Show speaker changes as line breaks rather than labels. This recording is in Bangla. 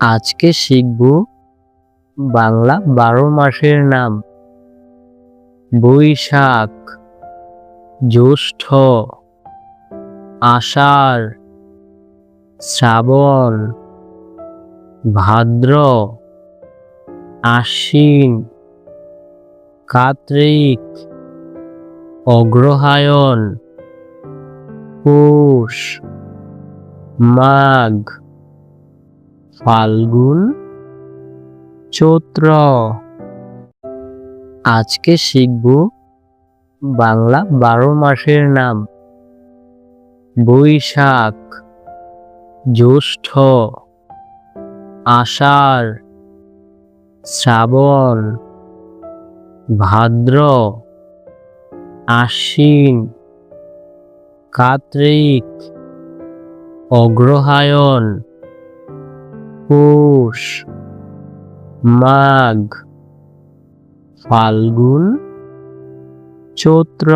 আজকে শিখব বাংলা বারো মাসের নাম। বৈশাখ, জ্যৈষ্ঠ, আষাঢ়, শ্রাবণ, ভাদ্র, আশ্বিন, কার্তিক, অগ্রহায়ণ, পৌষ, মাঘ। ফাল্গুন চৈত্র। আজকে শিখব বাংলা বারো মাসের নাম। বৈশাখ, জ্যৈষ্ঠ, আষাঢ়, শ্রাবণ, ভাদ্র, আশ্বিন, কার্তিক, অগ্রহায়ণ। পৌষ মাঘ। ফাল্গুন। চৈত্র।